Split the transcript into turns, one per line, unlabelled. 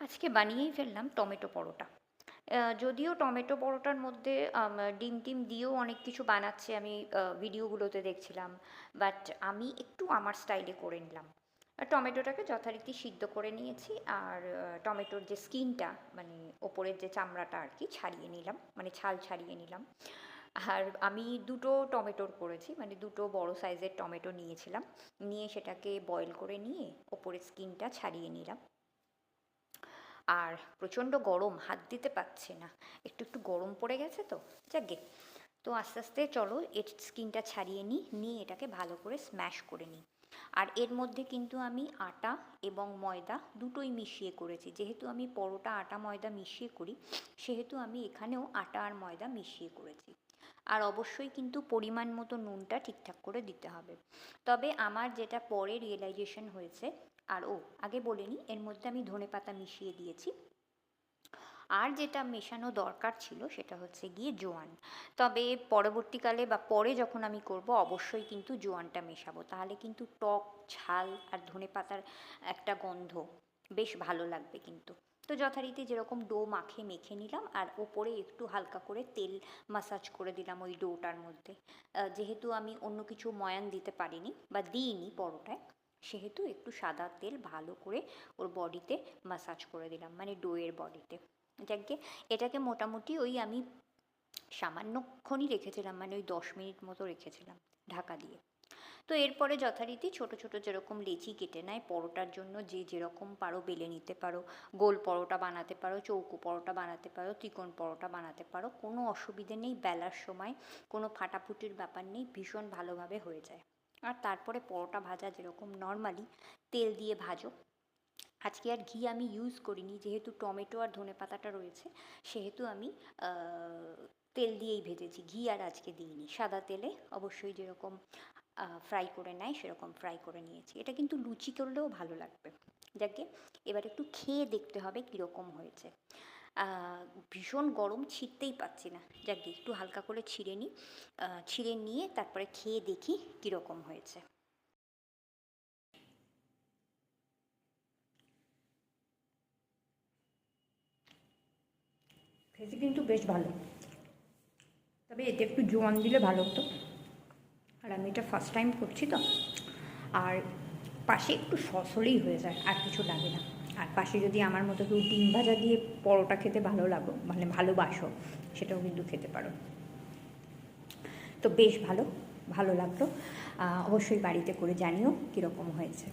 আজকে বানিয়েই ফেললাম টমেটো পরোটা। যদিও টমেটো পরোটার মধ্যে ডিম টিম দিয়েও অনেক কিছু বানাচ্ছে, আমি ভিডিওগুলোতে দেখছিলাম। বাট আমি একটু আমার স্টাইলে করে নিলাম। টমেটোটাকে যথারীতি সিদ্ধ করে নিয়েছি আর টমেটোর যে স্কিনটা মানে ওপরের যে চামড়াটা আর কি, ছাড়িয়ে নিলাম মানে ছাল ছাড়িয়ে নিলাম। আর আমি দুটো টমেটোর করেছি মানে দুটো বড় সাইজের টমেটো নিয়েছিলাম। নিয়ে সেটাকে বয়েল করে নিয়ে ওপরের স্কিনটা ছাড়িয়ে নিলাম। আর প্রচণ্ড গরম, হাত দিতে পারছে না। একটু একটু গরম পড়ে গেছে তো, যাকে। তো আস্তে আস্তে চলো, এর স্কিনটা ছাড়িয়ে নিই, নিয়ে এটাকে ভালো করে স্ম্যাশ করে নিই। আর এর মধ্যে কিন্তু আমি আটা এবং ময়দা দুটোই মিশিয়ে করেছি। যেহেতু আমি পরোটা, আটা, ময়দা মিশিয়ে করি, সেহেতু আমি এখানেও আটা আর ময়দা মিশিয়ে করেছি। আর অবশ্যই কিন্তু পরিমাণ মতো নুনটা ঠিকঠাক করে দিতে হবে। তবে আমার যেটা পরে রিয়েলাইজেশন হয়েছে, আর ও, আগে বলিনি এর মধ্যে আমি ধনেপাতা মিশিয়ে দিয়েছি। আর যেটা মেশানো দরকার ছিল সেটা হচ্ছে গিয়ে জোয়ান। তবে পরবর্তীকালে বা পরে যখন আমি করব, অবশ্যই কিন্তু জোয়ানটা মেশাবো। তাহলে কিন্তু টক, ঝাল আর ধনেপাতার একটা গন্ধ বেশ ভালো লাগবে কিন্তু। তো যথারীতি যেরকম ডো মাখে মেখে নিলাম আর ওপরে একটু হালকা করে তেল মাসাজ করে দিলাম ওই ডোটার মধ্যে। যেহেতু আমি অন্য কিছু ময়ান দিতে পারিনি বা দিইনি পরোটায়, সেহেতু একটু সাদা তেল ভালো করে ওর বডিতে মাসাজ করে দিলাম মানে ডোয়ের বডিতে। যাকে এটাকে মোটামুটি ওই আমি সামান্যক্ষণই রেখেছিলাম মানে ওই দশ মিনিট মতো রেখেছিলাম ঢাকা দিয়ে। তো এরপরে যথারীতি ছোট ছোট যেরকম লেচি কেটে নেয়, পরোটার জন্য যে যেরকম পারো বেলে নিতে পারো। গোল পরোটা বানাতে পারো, চৌকো পরোটা বানাতে পারো ত্রিকোণ পরোটা বানাতে পারো, কোনো অসুবিধে নেই, বেলার সময় কোনো ফাটাফুটির ব্যাপার নেই, ভীষণ ভালোভাবে হয়ে যায়। আর তারপরে পরোটা ভাজা যেরকম নর্মালি তেল দিয়ে ভাজো আজকে আর ঘি আমি ইউজ করিনি, যেহেতু টমেটো আর ধনে পাতাটা রয়েছে, সেহেতু আমি তেল দিয়েই ভেজেছি। ঘি আর আজকে দিইনি। সাদা তেলে অবশ্যই যেরকম ফ্রাই করে নেয়, সেরকম ফ্রাই করে নিয়েছি। এটা কিন্তু লুচি করলেও ভালো লাগবে। যাকে এবার একটু খেয়ে দেখতে হবে কীরকম হয়েছে। ভীষণ গরম ছিঁড়তেই পাচ্ছি না। যাকে একটু হালকা করে ছিঁড়ে নিই ছিঁড়ে নিয়ে তারপরে খেয়ে দেখি কীরকম হয়েছে। খেতে কিন্তু বেশ ভালো। তবে এতে একটু জোয়ান দিলে ভালো হতো। আর আমি এটা ফার্স্ট টাইম করছি তো। আর পাশে একটু সস হলেই হয়ে যায়, আর কিছু লাগে না। আর পাশে যদি আমার মতো কেউ ডিম ভাজা দিয়ে পরোটা খেতে ভালো লাগো মানে ভালোবাসো সেটাও কিন্তু খেতে পারো। তো বেশ ভালো ভালো লাগল। অবশ্যই বাড়িতে করে জানিও কীরকম হয়েছে।